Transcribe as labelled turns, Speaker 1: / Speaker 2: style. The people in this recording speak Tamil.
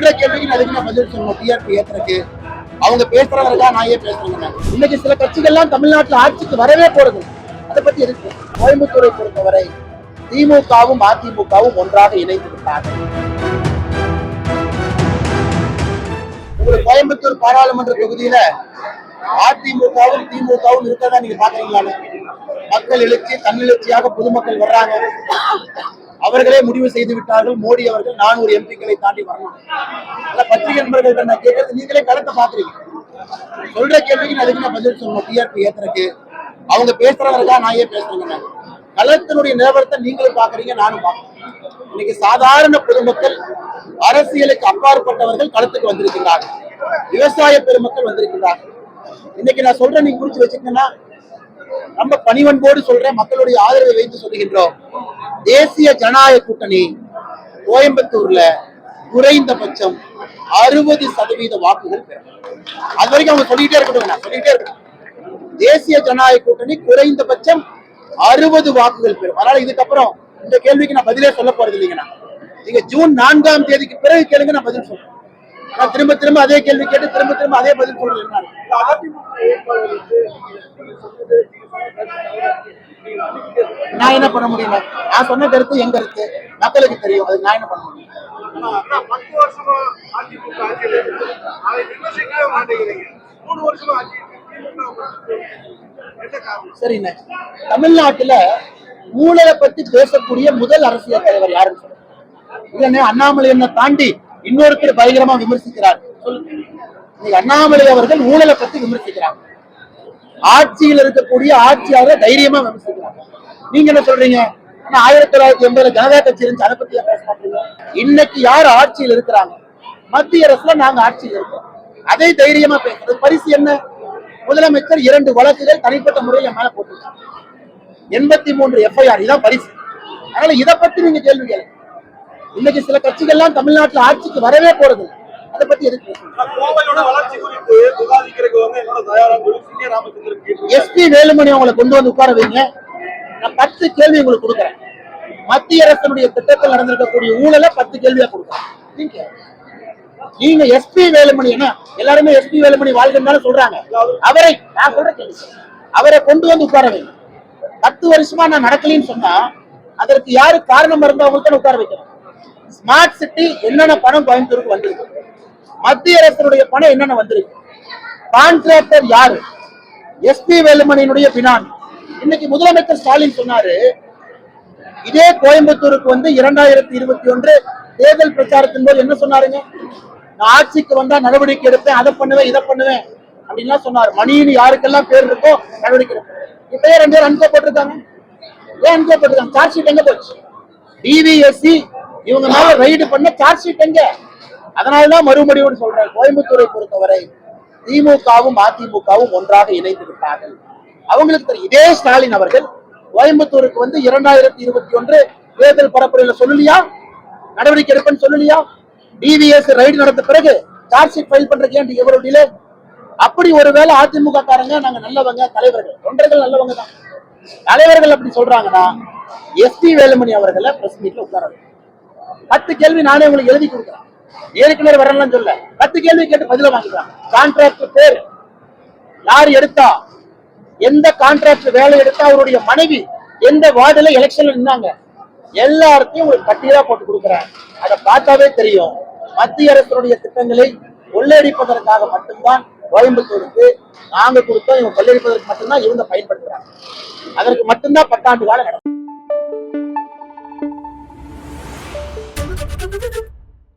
Speaker 1: சொல்ற கேள்விக்கு அதுக்கு நான் பதில் சொல்லணும். டிஆர்பி ஏத்துறதுக்கு. அவங்க பேசுறவர்களா நான் ஏன் பேசுறேங்க இன்னைக்கு சில கட்சிகள்லாம் தமிழ்நாட்டுல ஆட்சிக்கு வரவே போறது அதை பத்தி இருக்கு கோயம்புத்தூரை பொறுத்தவரை திமுகவும் அதிமுகவும் ஒன்றாக இணைந்து விட்டார்கள் உங்களுக்கு கோயம்புத்தூர் பாராளுமன்ற தொகுதியில அதிமுகவும் திமுகவும் இருக்கதான் நீங்க பாக்குறீங்களா? மக்கள் எழுச்சி தன்னெழுச்சியாக பொதுமக்கள் வர்றாங்க. அவர்களே முடிவு செய்து விட்டார்கள். மோடி அவர்கள் நானூறு எம்பிக்களை தாண்டி வரணும் பத்திரிகை நண்பர்கள் நான் கேட்கறது நீங்களே கருத்தை பாக்குறீங்க. சொல்ற கேள்விக்கு அதுக்கு நான் பதில் சொல்லணும்? டிஆர்பி ஏத்துறதுக்கு. அவங்க பேசுறவர்களா நான் ஏன் பேசுறேங்க களத்தினுடைய நிலவரத்தை நீங்களும் பாக்குறீங்க நானும் பாக்குறேன். இன்னைக்கு சாதாரண பொதுமக்கள் அரசியலுக்கு அப்பாற்பட்டவர்கள் களத்துக்கு வந்திருக்கிறார்கள் விவசாய பெருமக்கள் வந்திருக்கிறார்கள் இன்னைக்கு நான் சொல்றேன் நீங்க குறிச்சு வச்சுக்கணும்னா ரொம்ப பணிவன்போடு சொல்றேன் மக்களுடைய ஆதரவை வைத்து சொல்லுகின்றோம். தேசிய ஜனநாயக கூட்டணி கோயம்புத்தூர்ல குறைந்தபட்சம் அறுபது சதவீத வாக்குகள் பெறும். அது வரைக்கும் அவங்க சொல்லிட்டே இருக்கட்டும் நான் சொல்லிட்டே இருக்கட்டும். தேசிய ஜனநாயக கூட்டணி குறைந்தபட்சம் அறுபது வாக்குகள் பெறும். அதனால இதுக்கப்புறம் இந்த கேள்விக்கு நான் பதிலே சொல்ல போறது இல்லைங்கண்ணா நீங்க ஜூன் நான்காம் தேதிக்கு பிறகு கேளுங்க நான் பதில் சொல்றேன். நான் திரும்ப திரும்ப அதே கேள்வி கேட்டு திரும்ப திரும்ப அதே பதில் சொல்றேன். நான். என்ன பண்ண முடியல நான் சொன்ன கருத்து எங்க இருக்கு மக்களுக்கு தெரியும். அது நான் என்ன பண்ண முடியும்?
Speaker 2: பத்து வருஷமா அதிமுக ஆட்சியில் அதை விமர்சிக்கவே மாட்டேங்கிறீங்க மூணு வருஷமா ஆட்சி
Speaker 1: சரிண்ணே தமிழ்நாட்டுல ஊழலை பத்தி பேசக்கூடிய முதல் அரசியல் தலைவர் யாருன்னு சொல்லுங்க. இல்லண்ணே அண்ணாமலை என்ன தாண்டி இன்னொருத்தர் பயங்கரமா விமர்சிக்கிறார். சொல்லுங்க இன்னைக்கு அண்ணாமலை அவர்கள் ஊழலை பத்தி விமர்சிக்கிறாங்க ஆட்சியில் இருக்கக்கூடிய ஆட்சியாளர் தைரியமா விமர்சிக்கிறாங்க நீங்க என்ன சொல்றீங்க? ஆனா ஆயிரத்தி தொள்ளாயிரத்தி எண்பதுல ஜனதா கட்சி இருந்துச்சு அதை பத்தி பேச மாட்டீங்க? இன்னைக்கு யார் ஆட்சியில் இருக்கிறாங்க? மத்திய அரசுல நாங்க ஆட்சியில் இருக்கோம். அதை தைரியமா பேசுறது. பரிசு என்ன? முதலமைச்சர் இரண்டு வழக்குகள் தனிப்பட்ட முறையில் மேல போட்டிருக்காங்க. எண்பத்தி மூன்று எஃப்ஐஆர் இதான் பரிசு. அதனால இதை பத்தி நீங்க கேள்வி கேளுங்க. இன்னைக்கு சில கட்சிகள்லாம் தமிழ்நாட்டுல ஆட்சிக்கு வரவே போறது. அதை பத்தி எதுக்கு
Speaker 2: வளர்ச்சி குறித்து விவாதிக்கிறதுக்கு
Speaker 1: எஸ்பி வேலுமணி அவங்களை கொண்டு வந்து உட்கார வைங்க. நான் பத்து கேள்வி உங்களுக்கு கொடுக்குறேன். மத்திய அரசனுடைய திட்டத்தில் நடந்திருக்கக்கூடிய ஊழலை பத்து கேள்வியா கொடுக்குறேன். நீங்க நீங்க எஸ்பி வேலுமணி என்ன? எல்லாருமே எஸ்பி வேலுமணி வாழ்க்கை சொல்றாங்க. அவரை நான் சொல்ற கேள்வி. அவரை கொண்டு வந்து உட்கார வைங்க. பத்து வருஷமா நான் நடக்கலைன்னு சொன்னா அதற்கு யாரு காரணம் இருந்தவங்களுக்கு தான் உட்கார வைக்கணும் ஸ்மார்ட் சிட்டி என்னென்ன பணம் கோயம்புத்தூருக்கு வந்திருக்கு? மத்திய அரசனுடைய பணம் என்னென்ன வந்திருக்கு? கான்ட்ராக்டர் யாரு? எஸ்பி வேலுமணியினுடைய பினான். இன்னைக்கு முதலமைச்சர் ஸ்டாலின் சொன்னாரு இதே கோயம்புத்தூருக்கு வந்து இரண்டாயிரத்தி இருபத்தி ஒன்று தேர்தல் பிரச்சாரத்தின் போது என்ன சொன்னாருங்க? நான் ஆட்சிக்கு வந்தா நடவடிக்கை எடுப்பேன் அதை பண்ணுவேன் இதை பண்ணுவேன். அப்படின்லாம் சொன்னார். மணின்னு யாருக்கெல்லாம் பேர் இருக்கோ நடவடிக்கை எடுப்பேன் இப்பயே ரெண்டு பேர் அனுப்பப்பட்டிருக்காங்க ஏன் அனுப்பப்பட்டிருக்காங்க சார்ஜ் ஷீட் எங்க போச்சு? டிவிஎஸ்சி இவங்க மேல ரைடு பண்ண சார்ஜ் ஷீட் எங்க? அதனாலதான் மறுபடியும் சொல்றேன் கோயம்புத்தூரை பொறுத்தவரை திமுகவும் அதிமுகவும் ஒன்றாக இணைந்து விட்டார்கள் அவங்களுக்கு தெரியும் இதே ஸ்டாலின் அவர்கள் கோயம்புத்தூருக்கு வந்து இரண்டாயிரத்தி இருபத்தி ஒன்று தேர்தல் பரப்புரையில சொல்லலையா? நடவடிக்கை எடுப்பேன்னு சொல்லலையா? டிவிஎஸ் ரைடு நடந்த பிறகு சார்ஜ் ஷீட் ஃபைல் பண்றதுக்கு ஏன் எவ்வளவு டிலே அப்படி ஒருவேளை அதிமுக காரங்க நாங்க நல்லவங்க தலைவர்கள் தொண்டர்கள் நல்லவங்க தான். தலைவர்கள் அப்படி சொல்றாங்கன்னா எஸ் பி வேலுமணி அவர்களை பிரஸ் மீட்ல உட்காரணும் பத்து கேள்வி நானே உங்களுக்கு எழுதி கொடுக்குறேன். ஏற்கனவே வரலாம் சொல்ல பத்து கேள்வி கேட்டு பதில வாங்கிக்கலாம். கான்ட்ராக்ட் பேர். யார் எடுத்தா? எந்த கான்ட்ராக்ட் வேலை எடுத்தா அவருடைய மனைவி எந்த வார்டுல எலெக்ஷன்ல நின்னாங்க? எல்லாத்தையும் ஒரு பட்டியலா போட்டு கொடுக்குறேன். அதை பார்த்தாவே தெரியும். மத்திய அரசுடைய திட்டங்களை கொள்ளையடிப்பதற்காக மட்டும்தான் கோயம்புத்தூருக்கு நாங்க கொடுத்தோம். இவங்க கொள்ளையடிப்பதற்கு மட்டும்தான் இவங்க பயன்படுத்துறாங்க. அதற்கு மட்டும்தான் பத்தாண்டு காலம் நடக்கும். Thank you.